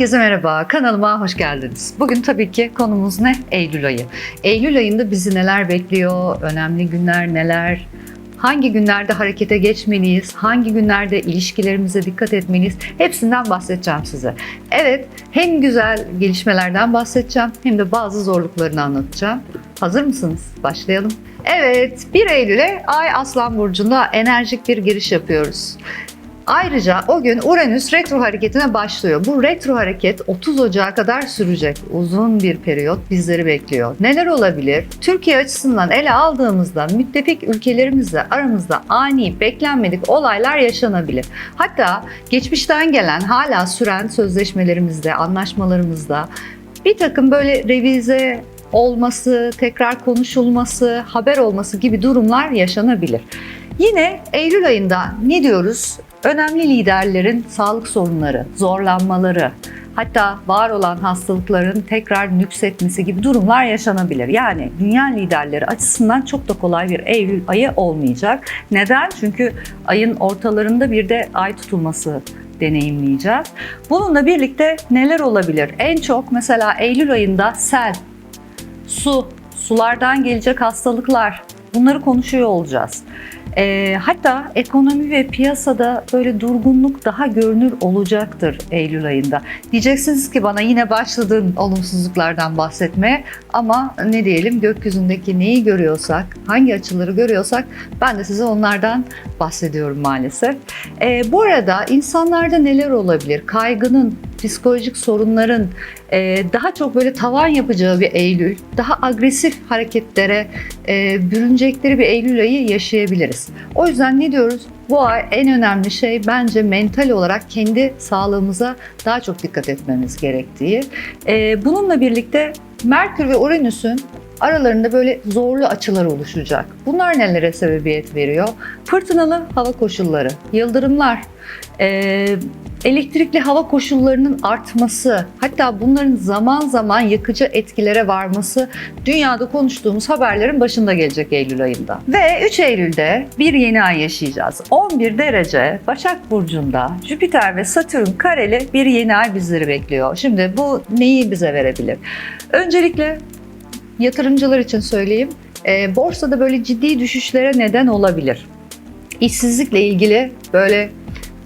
Herkese merhaba, kanalıma hoş geldiniz. Bugün tabii ki konumuz ne? Eylül ayı. Eylül ayında bizi neler bekliyor, önemli günler neler, hangi günlerde harekete geçmeliyiz, hangi günlerde ilişkilerimize dikkat etmeliyiz, hepsinden bahsedeceğim size. Evet, hem güzel gelişmelerden bahsedeceğim hem de bazı zorluklarını anlatacağım. Hazır mısınız? Başlayalım. Evet, 1 Eylül'e Ay Aslan Burcu'nda enerjik bir giriş yapıyoruz. Ayrıca o gün Uranüs retro hareketine başlıyor. Bu retro hareket 30 Ocağı kadar sürecek. Uzun bir periyot bizleri bekliyor. Neler olabilir? Türkiye açısından ele aldığımızda müttefik ülkelerimizle aramızda ani, beklenmedik olaylar yaşanabilir. Hatta geçmişten gelen, hala süren sözleşmelerimizde, anlaşmalarımızda bir takım böyle revize olması, tekrar konuşulması, haber olması gibi durumlar yaşanabilir. Yine Eylül ayında ne diyoruz? Önemli liderlerin sağlık sorunları, zorlanmaları, hatta var olan hastalıkların tekrar nüksetmesi gibi durumlar yaşanabilir. Yani dünya liderleri açısından çok da kolay bir Eylül ayı olmayacak. Neden? Çünkü ayın ortalarında bir de ay tutulması deneyimleyeceğiz. Bununla birlikte neler olabilir? En çok mesela Eylül ayında sel, su, sulardan gelecek hastalıklar bunları konuşuyor olacağız. E, hatta ekonomi ve piyasada böyle durgunluk daha görünür olacaktır Eylül ayında. Diyeceksiniz ki bana yine başladın olumsuzluklardan bahsetmeye ama ne diyelim gökyüzündeki neyi görüyorsak, hangi açıları görüyorsak ben de size onlardan bahsediyorum maalesef. E, bu arada insanlarda neler olabilir? Kaygının, psikolojik sorunların e, daha çok böyle tavan yapacağı bir Eylül, daha agresif hareketlere e, bürünecekleri bir Eylül ayı yaşayabiliriz. O yüzden ne diyoruz? Bu ay en önemli şey bence mental olarak kendi sağlığımıza daha çok dikkat etmemiz gerektiği. E, bununla birlikte Merkür ve Uranüs'ün aralarında böyle zorlu açılar oluşacak. Bunlar nelere sebebiyet veriyor? Fırtınalı hava koşulları, yıldırımlar, e, elektrikli hava koşullarının artması, hatta bunların zaman zaman yakıcı etkilere varması dünyada konuştuğumuz haberlerin başında gelecek Eylül ayında. Ve 3 Eylül'de bir yeni ay yaşayacağız. 11 derece Başak Burcu'nda Jüpiter ve Satürn kareli bir yeni ay bizleri bekliyor. Şimdi bu neyi bize verebilir? Öncelikle yatırımcılar için söyleyeyim. E, borsada böyle ciddi düşüşlere neden olabilir. İşsizlikle ilgili böyle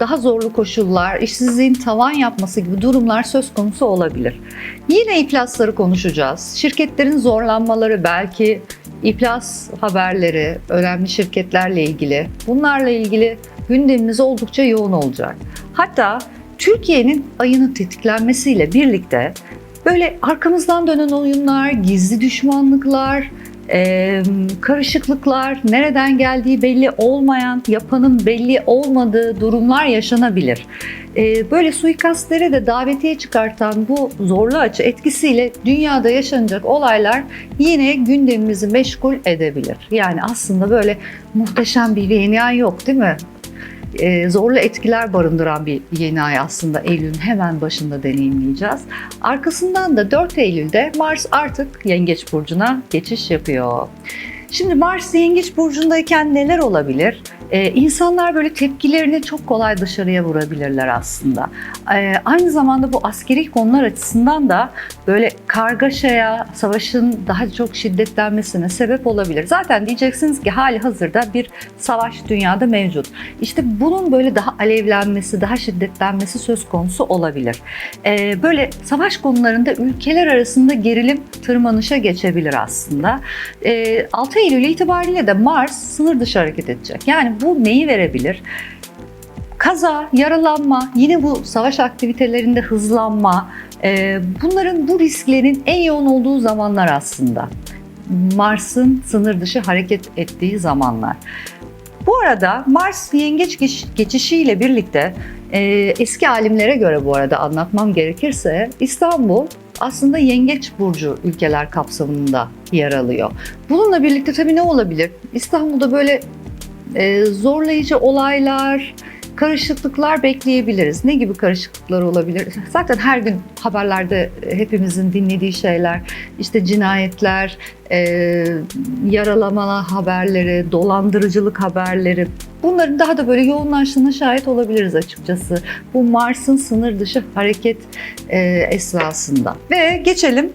daha zorlu koşullar, işsizliğin tavan yapması gibi durumlar söz konusu olabilir. Yine iflasları konuşacağız. Şirketlerin zorlanmaları belki iflas haberleri, önemli şirketlerle ilgili bunlarla ilgili gündemimiz oldukça yoğun olacak. Hatta Türkiye'nin ayının tetiklenmesiyle birlikte böyle arkamızdan dönen oyunlar, gizli düşmanlıklar, e, karışıklıklar, nereden geldiği belli olmayan, yapanın belli olmadığı durumlar yaşanabilir. E, böyle suikastlere de davetiye çıkartan bu zorlu açı etkisiyle dünyada yaşanacak olaylar yine gündemimizi meşgul edebilir. Yani aslında böyle muhteşem bir ay yok değil mi? E, zorlu etkiler barındıran bir yeni ay aslında Eylül'ün hemen başında deneyimleyeceğiz. Arkasından da 4 Eylül'de Mars artık Yengeç Burcu'na geçiş yapıyor. Şimdi Mars Yengeç Burcu'ndayken neler olabilir? Ee, insanlar böyle tepkilerini çok kolay dışarıya vurabilirler aslında. Ee, aynı zamanda bu askeri konular açısından da böyle kargaşaya, savaşın daha çok şiddetlenmesine sebep olabilir. Zaten diyeceksiniz ki hali hazırda bir savaş dünyada mevcut. İşte bunun böyle daha alevlenmesi, daha şiddetlenmesi söz konusu olabilir. Ee, böyle savaş konularında ülkeler arasında gerilim tırmanışa geçebilir aslında. Ee, 6 Eylül itibariyle de Mars sınır dışı hareket edecek. Yani bu neyi verebilir? Kaza, yaralanma, yine bu savaş aktivitelerinde hızlanma, e, bunların bu risklerin en yoğun olduğu zamanlar aslında. Mars'ın sınır dışı hareket ettiği zamanlar. Bu arada Mars yengeç geç- geçişiyle birlikte e, eski alimlere göre bu arada anlatmam gerekirse İstanbul aslında yengeç burcu ülkeler kapsamında yer alıyor. Bununla birlikte tabii ne olabilir? İstanbul'da böyle e, zorlayıcı olaylar, karışıklıklar bekleyebiliriz. Ne gibi karışıklıklar olabilir? Zaten her gün haberlerde hepimizin dinlediği şeyler, işte cinayetler, e, yaralama haberleri, dolandırıcılık haberleri. Bunların daha da böyle yoğunlaştığına şahit olabiliriz açıkçası. Bu Mars'ın sınır dışı hareket e, esnasında. Ve geçelim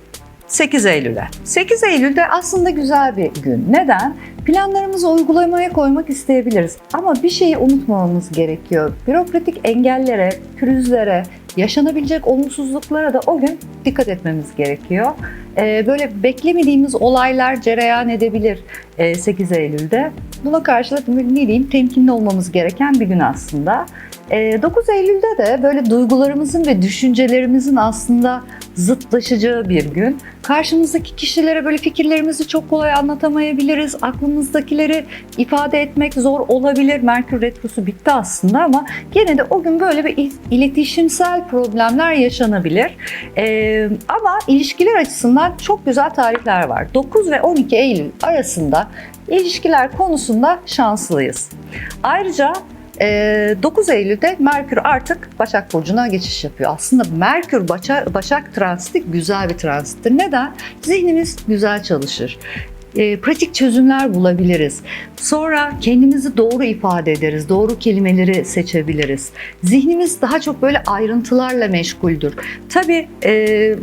8 Eylül'e. 8 Eylül'de aslında güzel bir gün. Neden? Planlarımızı uygulamaya koymak isteyebiliriz. Ama bir şeyi unutmamamız gerekiyor. Bürokratik engellere, pürüzlere, yaşanabilecek olumsuzluklara da o gün dikkat etmemiz gerekiyor. Ee, böyle beklemediğimiz olaylar cereyan edebilir e, 8 Eylül'de. Buna karşılık ne diyeyim temkinli olmamız gereken bir gün aslında. E, 9 Eylül'de de böyle duygularımızın ve düşüncelerimizin aslında zıtlaşacağı bir gün. Karşımızdaki kişilere böyle fikirlerimizi çok kolay anlatamayabiliriz. Aklımızdakileri ifade etmek zor olabilir. Merkür Retrosu bitti aslında ama gene de o gün böyle bir il- iletişimsel problemler yaşanabilir. Ee, ama ilişkiler açısından çok güzel tarihler var. 9 ve 12 Eylül arasında ilişkiler konusunda şanslıyız. Ayrıca 9 Eylül'de Merkür artık Başak Burcu'na geçiş yapıyor. Aslında Merkür Başak, Başak transiti güzel bir transittir. Neden? Zihnimiz güzel çalışır. Ee, pratik çözümler bulabiliriz. Sonra kendimizi doğru ifade ederiz. Doğru kelimeleri seçebiliriz. Zihnimiz daha çok böyle ayrıntılarla meşguldür. Tabii e,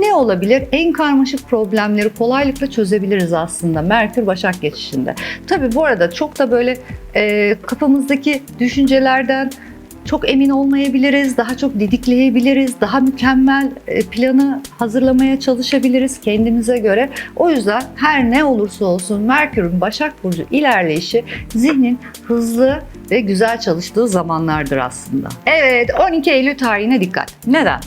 ne olabilir? En karmaşık problemleri kolaylıkla çözebiliriz aslında Merkür Başak geçişinde. Tabii bu arada çok da böyle e, kafamızdaki düşüncelerden çok emin olmayabiliriz, daha çok didikleyebiliriz, daha mükemmel e, planı hazırlamaya çalışabiliriz kendimize göre. O yüzden her ne olursa olsun Merkür'ün Başak Burcu ilerleyişi zihnin hızlı ve güzel çalıştığı zamanlardır aslında. Evet 12 Eylül tarihine dikkat. Neden?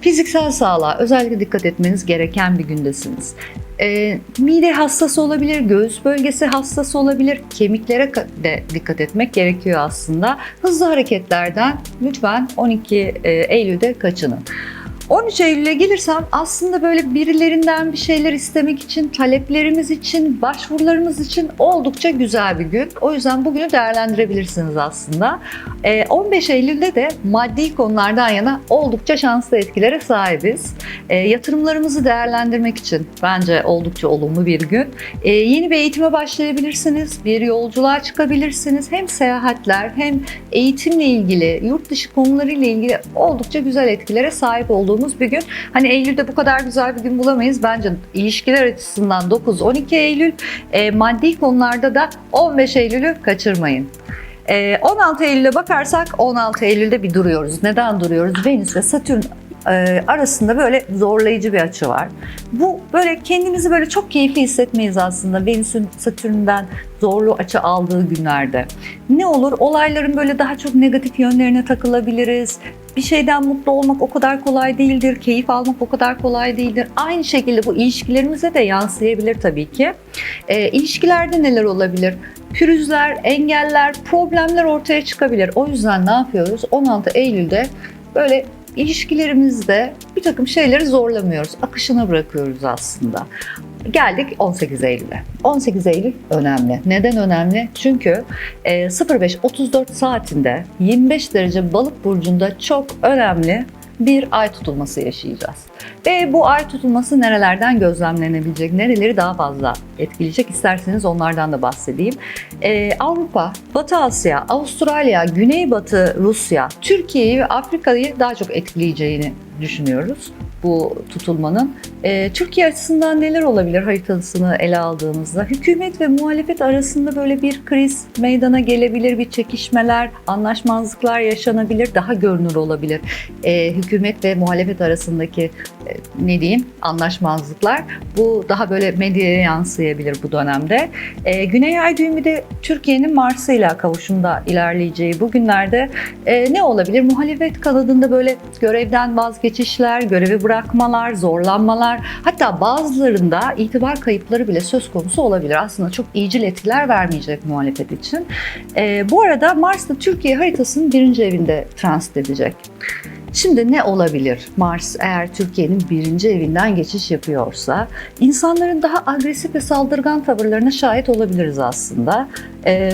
Fiziksel sağlığa özellikle dikkat etmeniz gereken bir gündesiniz. Ee, mide hassas olabilir, göğüs bölgesi hassas olabilir, kemiklere de dikkat etmek gerekiyor aslında. Hızlı hareketlerden lütfen 12 e, Eylül'de kaçının. 13 Eylül'e gelirsem aslında böyle birilerinden bir şeyler istemek için, taleplerimiz için, başvurularımız için oldukça güzel bir gün. O yüzden bugünü değerlendirebilirsiniz aslında. Ee, 15 Eylül'de de maddi konulardan yana oldukça şanslı etkilere sahibiz. Ee, yatırımlarımızı değerlendirmek için bence oldukça olumlu bir gün. Ee, yeni bir eğitime başlayabilirsiniz, bir yolculuğa çıkabilirsiniz. Hem seyahatler hem eğitimle ilgili, yurt dışı konularıyla ilgili oldukça güzel etkilere sahip olduğumuz bir gün. Hani Eylül'de bu kadar güzel bir gün bulamayız. Bence ilişkiler açısından 9-12 Eylül, e, maddi konularda da 15 Eylül'ü kaçırmayın. Ee, 16 Eylül'e bakarsak 16 Eylül'de bir duruyoruz. Neden duruyoruz? Venüs ve Satürn e, arasında böyle zorlayıcı bir açı var. Bu böyle kendimizi böyle çok keyifli hissetmeyiz aslında Venüs'ün Satürn'den zorlu açı aldığı günlerde. Ne olur? Olayların böyle daha çok negatif yönlerine takılabiliriz. Bir şeyden mutlu olmak o kadar kolay değildir. Keyif almak o kadar kolay değildir. Aynı şekilde bu ilişkilerimize de yansıyabilir tabii ki. E, ilişkilerde neler olabilir? Pürüzler, engeller, problemler ortaya çıkabilir. O yüzden ne yapıyoruz? 16 Eylül'de böyle ilişkilerimizde bir takım şeyleri zorlamıyoruz. Akışına bırakıyoruz aslında. Geldik 18 Eylül'e. 18 Eylül önemli. Neden önemli? Çünkü e, 05.34 saatinde 25 derece balık burcunda çok önemli bir ay tutulması yaşayacağız. Ve bu ay tutulması nerelerden gözlemlenebilecek, nereleri daha fazla etkileyecek isterseniz onlardan da bahsedeyim. Ee, Avrupa, Batı Asya, Avustralya, Güneybatı Rusya, Türkiye'yi ve Afrika'yı daha çok etkileyeceğini düşünüyoruz bu tutulmanın. Ee, Türkiye açısından neler olabilir haritasını ele aldığımızda? Hükümet ve muhalefet arasında böyle bir kriz meydana gelebilir, bir çekişmeler, anlaşmazlıklar yaşanabilir, daha görünür olabilir. Ee, hükümet ve muhalefet arasındaki e, ne diyeyim anlaşmazlıklar bu daha böyle medyaya yansıyabilir bu dönemde. Ee, Güney Ay düğümü de Türkiye'nin Mars'ıyla kavuşumda ilerleyeceği bu günlerde e, ne olabilir? Muhalefet kanadında böyle görevden vazgeçişler, görevi bırakmalar, zorlanmalar hatta bazılarında itibar kayıpları bile söz konusu olabilir. Aslında çok iyicil etkiler vermeyecek muhalefet için. Ee, bu arada Mars da Türkiye haritasının birinci evinde transit edecek. Şimdi ne olabilir? Mars eğer Türkiye'nin birinci evinden geçiş yapıyorsa insanların daha agresif ve saldırgan tavırlarına şahit olabiliriz aslında. Ee,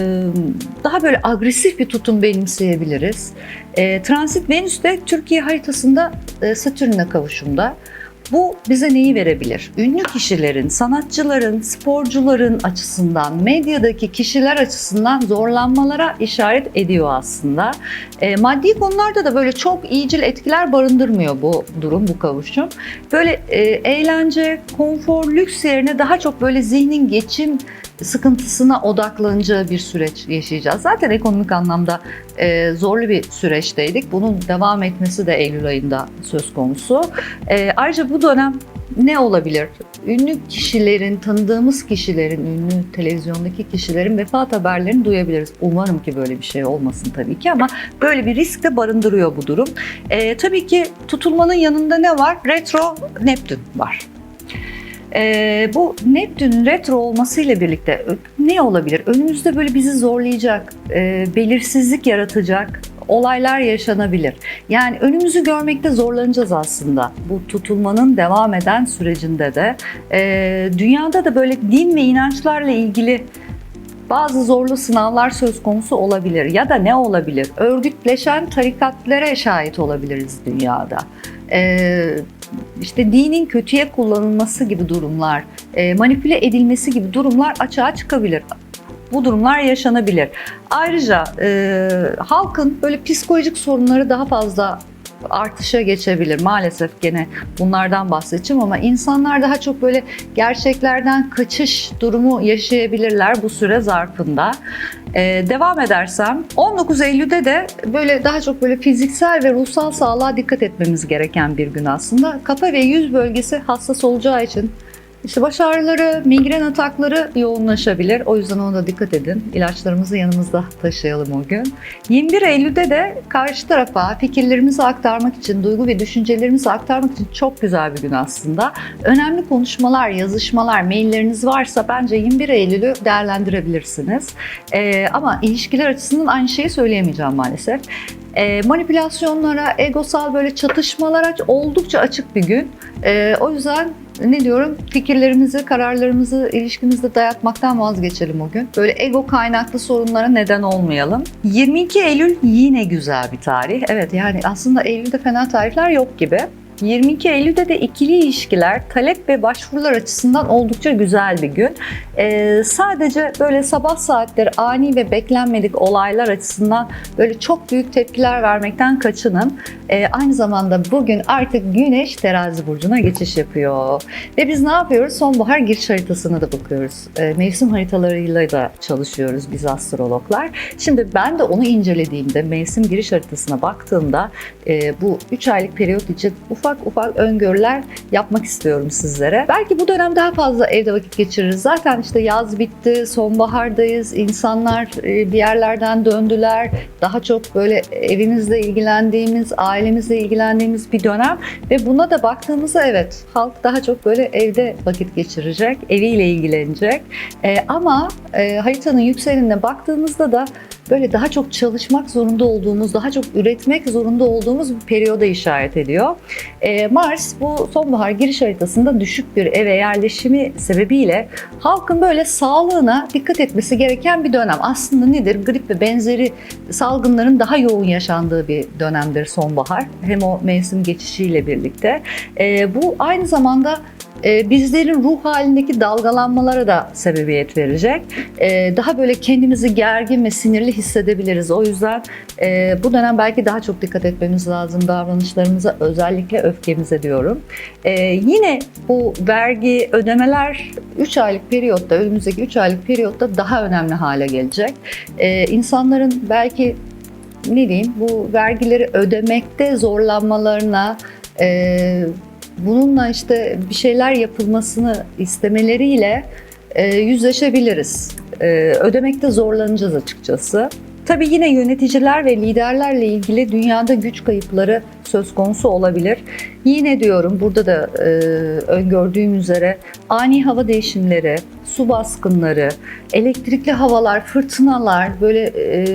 daha böyle agresif bir tutum benimseyebiliriz. Ee, Transit Venüs de Türkiye haritasında e, Satürn'le kavuşumda. Bu bize neyi verebilir? Ünlü kişilerin, sanatçıların, sporcuların açısından, medyadaki kişiler açısından zorlanmalara işaret ediyor aslında. E, maddi konularda da böyle çok iyicil etkiler barındırmıyor bu durum, bu kavuşum. Böyle e, eğlence, konfor, lüks yerine daha çok böyle zihnin geçim sıkıntısına odaklanacağı bir süreç yaşayacağız. Zaten ekonomik anlamda e, zorlu bir süreçteydik. Bunun devam etmesi de Eylül ayında söz konusu. E, ayrıca bu dönem ne olabilir? Ünlü kişilerin, tanıdığımız kişilerin, ünlü televizyondaki kişilerin vefat haberlerini duyabiliriz. Umarım ki böyle bir şey olmasın tabii ki ama böyle bir risk de barındırıyor bu durum. E, tabii ki tutulmanın yanında ne var? Retro Neptün var. Ee, bu Neptün'ün retro olmasıyla birlikte ne olabilir? Önümüzde böyle bizi zorlayacak, e, belirsizlik yaratacak olaylar yaşanabilir. Yani önümüzü görmekte zorlanacağız aslında bu tutulmanın devam eden sürecinde de. Ee, dünyada da böyle din ve inançlarla ilgili bazı zorlu sınavlar söz konusu olabilir ya da ne olabilir? Örgütleşen tarikatlara şahit olabiliriz dünyada. Ee, işte dinin kötüye kullanılması gibi durumlar, e, manipüle edilmesi gibi durumlar açığa çıkabilir. Bu durumlar yaşanabilir. Ayrıca e, halkın böyle psikolojik sorunları daha fazla artışa geçebilir. Maalesef gene bunlardan bahsedeceğim ama insanlar daha çok böyle gerçeklerden kaçış durumu yaşayabilirler bu süre zarfında. Ee, devam edersem 19 Eylül'de de böyle daha çok böyle fiziksel ve ruhsal sağlığa dikkat etmemiz gereken bir gün aslında. Kafa ve yüz bölgesi hassas olacağı için işte baş ağrıları, migren atakları yoğunlaşabilir. O yüzden ona da dikkat edin. İlaçlarımızı yanımızda taşıyalım o gün. 21 Eylül'de de karşı tarafa fikirlerimizi aktarmak için, duygu ve düşüncelerimizi aktarmak için çok güzel bir gün aslında. Önemli konuşmalar, yazışmalar, mailleriniz varsa bence 21 Eylül'ü değerlendirebilirsiniz. Ee, ama ilişkiler açısından aynı şeyi söyleyemeyeceğim maalesef. Ee, manipülasyonlara, egosal böyle çatışmalara oldukça açık bir gün. Ee, o yüzden ne diyorum fikirlerimizi, kararlarımızı ilişkimizde dayatmaktan vazgeçelim o gün. Böyle ego kaynaklı sorunlara neden olmayalım. 22 Eylül yine güzel bir tarih. Evet yani aslında Eylül'de fena tarihler yok gibi. 22 Eylül'de de ikili ilişkiler, talep ve başvurular açısından oldukça güzel bir gün. Ee, sadece böyle sabah saatleri ani ve beklenmedik olaylar açısından böyle çok büyük tepkiler vermekten kaçının. Ee, aynı zamanda bugün artık Güneş terazi burcuna geçiş yapıyor. Ve biz ne yapıyoruz? Sonbahar giriş haritasına da bakıyoruz. Ee, mevsim haritalarıyla da çalışıyoruz biz astrologlar. Şimdi ben de onu incelediğimde, mevsim giriş haritasına baktığımda e, bu 3 aylık periyot için ufak ufak öngörüler yapmak istiyorum sizlere. Belki bu dönem daha fazla evde vakit geçiririz. Zaten işte yaz bitti, sonbahardayız. İnsanlar e, bir yerlerden döndüler. Daha çok böyle evimizle ilgilendiğimiz, ailemizle ilgilendiğimiz bir dönem ve buna da baktığımızda evet halk daha çok böyle evde vakit geçirecek, eviyle ilgilenecek. E, ama e, haritanın yükselenine baktığımızda da böyle daha çok çalışmak zorunda olduğumuz, daha çok üretmek zorunda olduğumuz bir periyoda işaret ediyor. Ee, Mars bu sonbahar giriş haritasında düşük bir eve yerleşimi sebebiyle halkın böyle sağlığına dikkat etmesi gereken bir dönem. Aslında nedir? Grip ve benzeri salgınların daha yoğun yaşandığı bir dönemdir sonbahar. Hem o mevsim geçişiyle birlikte. Ee, bu aynı zamanda e, bizlerin ruh halindeki dalgalanmalara da sebebiyet verecek. E, daha böyle kendimizi gergin ve sinirli hissedebiliriz. O yüzden e, bu dönem belki daha çok dikkat etmemiz lazım davranışlarımıza, özellikle öfkemize diyorum. E, yine bu vergi, ödemeler 3 aylık periyotta, önümüzdeki 3 aylık periyotta daha önemli hale gelecek. E, insanların belki ne diyeyim bu vergileri ödemekte zorlanmalarına, e, bununla işte bir şeyler yapılmasını istemeleriyle e, yüzleşebiliriz. E, ödemekte zorlanacağız açıkçası. Tabii yine yöneticiler ve liderlerle ilgili dünyada güç kayıpları söz konusu olabilir. Yine diyorum burada da e, öngördüğüm üzere ani hava değişimleri, su baskınları, elektrikli havalar, fırtınalar, böyle e,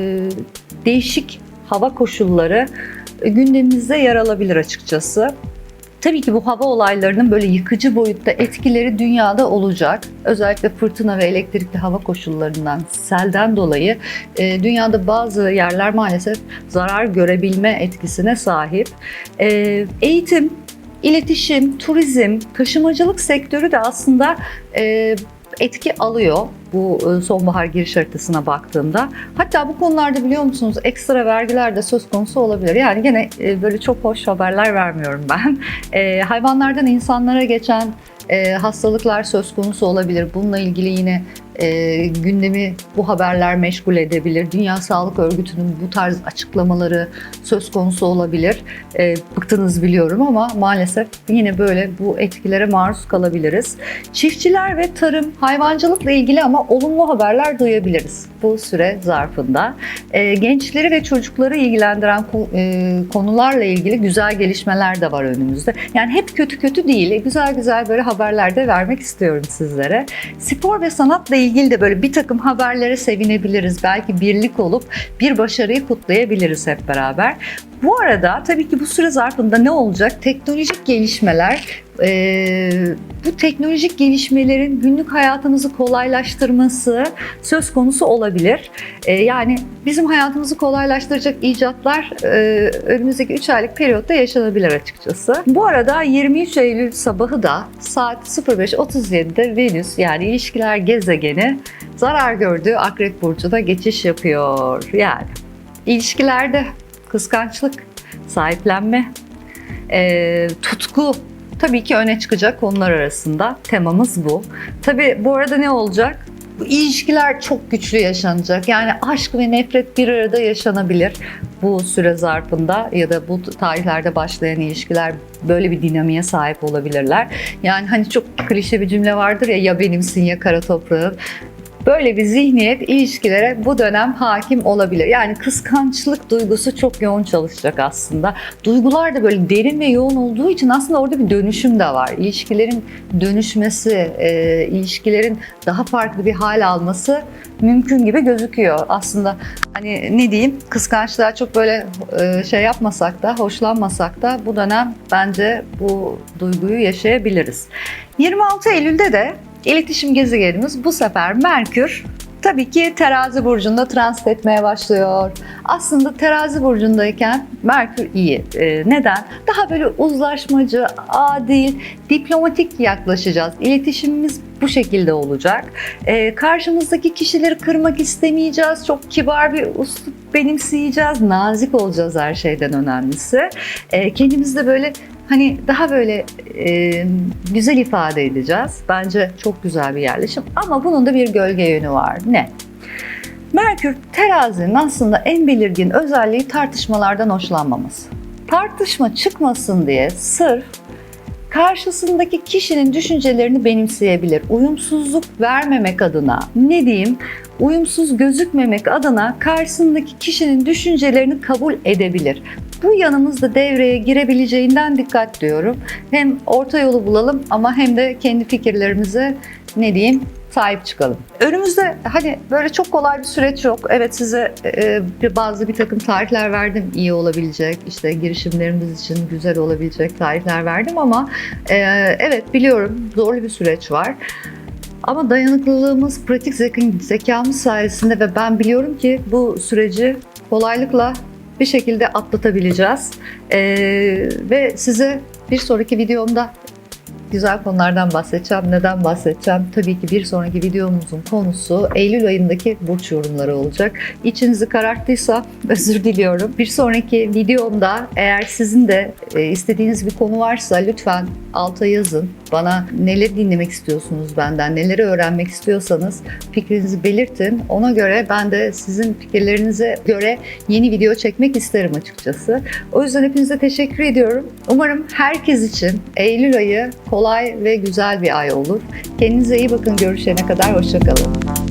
değişik hava koşulları gündemimizde yer alabilir açıkçası. Tabii ki bu hava olaylarının böyle yıkıcı boyutta etkileri dünyada olacak. Özellikle fırtına ve elektrikli hava koşullarından, selden dolayı e, dünyada bazı yerler maalesef zarar görebilme etkisine sahip. E, eğitim, iletişim, turizm, taşımacılık sektörü de aslında e, etki alıyor bu e, sonbahar giriş haritasına baktığımda. Hatta bu konularda biliyor musunuz ekstra vergiler de söz konusu olabilir. Yani gene e, böyle çok hoş haberler vermiyorum ben. E, hayvanlardan insanlara geçen hastalıklar söz konusu olabilir. Bununla ilgili yine e, gündemi bu haberler meşgul edebilir. Dünya Sağlık Örgütü'nün bu tarz açıklamaları söz konusu olabilir. E, bıktınız biliyorum ama maalesef yine böyle bu etkilere maruz kalabiliriz. Çiftçiler ve tarım, hayvancılıkla ilgili ama olumlu haberler duyabiliriz bu süre zarfında. E, gençleri ve çocukları ilgilendiren e, konularla ilgili güzel gelişmeler de var önümüzde. Yani hep kötü kötü değil, güzel güzel böyle haberler de vermek istiyorum sizlere. Spor ve sanatla ilgili de böyle bir takım haberlere sevinebiliriz. Belki birlik olup bir başarıyı kutlayabiliriz hep beraber. Bu arada tabii ki bu süre zarfında ne olacak? Teknolojik gelişmeler, e, bu teknolojik gelişmelerin günlük hayatımızı kolaylaştırması söz konusu olabilir. E, yani bizim hayatımızı kolaylaştıracak icatlar e, önümüzdeki 3 aylık periyotta yaşanabilir açıkçası. Bu arada 23 Eylül sabahı da saat 05.37'de Venüs yani ilişkiler gezegeni zarar gördüğü Akrep Burcu'da geçiş yapıyor. Yani ilişkilerde kıskançlık, sahiplenme, e, tutku tabii ki öne çıkacak konular arasında. Temamız bu. Tabii bu arada ne olacak? Bu ilişkiler çok güçlü yaşanacak. Yani aşk ve nefret bir arada yaşanabilir bu süre zarfında ya da bu tarihlerde başlayan ilişkiler böyle bir dinamiğe sahip olabilirler. Yani hani çok klişe bir cümle vardır ya ya benimsin ya kara toprağın. Böyle bir zihniyet ilişkilere bu dönem hakim olabilir. Yani kıskançlık duygusu çok yoğun çalışacak aslında. Duygular da böyle derin ve yoğun olduğu için aslında orada bir dönüşüm de var. İlişkilerin dönüşmesi, e, ilişkilerin daha farklı bir hal alması mümkün gibi gözüküyor. Aslında hani ne diyeyim kıskançlığa çok böyle e, şey yapmasak da, hoşlanmasak da bu dönem bence bu duyguyu yaşayabiliriz. 26 Eylül'de de İletişim gezegenimiz bu sefer Merkür tabii ki terazi burcunda transit etmeye başlıyor. Aslında terazi burcundayken Merkür iyi. Ee, neden? Daha böyle uzlaşmacı, adil, diplomatik yaklaşacağız. İletişimimiz bu şekilde olacak. Ee, karşımızdaki kişileri kırmak istemeyeceğiz. Çok kibar bir uslup benimseyeceğiz. Nazik olacağız her şeyden önemlisi. Ee, kendimizi de böyle hani daha böyle e, güzel ifade edeceğiz. Bence çok güzel bir yerleşim. Ama bunun da bir gölge yönü var. Ne? Merkür terazinin aslında en belirgin özelliği tartışmalardan hoşlanmaması. Tartışma çıkmasın diye sırf karşısındaki kişinin düşüncelerini benimseyebilir. Uyumsuzluk vermemek adına ne diyeyim? Uyumsuz gözükmemek adına karşısındaki kişinin düşüncelerini kabul edebilir. Bu yanımız da devreye girebileceğinden dikkat diyorum. Hem orta yolu bulalım ama hem de kendi fikirlerimize ne diyeyim sahip çıkalım. Önümüzde hani böyle çok kolay bir süreç yok. Evet size e, bir- bazı bir takım tarihler verdim iyi olabilecek, işte girişimlerimiz için güzel olabilecek tarihler verdim ama e, evet biliyorum zorlu bir süreç var. Ama dayanıklılığımız, pratik zekamız sayesinde ve ben biliyorum ki bu süreci kolaylıkla bir şekilde atlatabileceğiz. E, ve size bir sonraki videomda güzel konulardan bahsedeceğim. Neden bahsedeceğim? Tabii ki bir sonraki videomuzun konusu Eylül ayındaki burç yorumları olacak. İçinizi kararttıysa özür diliyorum. Bir sonraki videomda eğer sizin de e, istediğiniz bir konu varsa lütfen alta yazın. Bana neler dinlemek istiyorsunuz benden, neleri öğrenmek istiyorsanız fikrinizi belirtin. Ona göre ben de sizin fikirlerinize göre yeni video çekmek isterim açıkçası. O yüzden hepinize teşekkür ediyorum. Umarım herkes için Eylül ayı kolay ve güzel bir ay olur. Kendinize iyi bakın. Görüşene kadar hoşçakalın.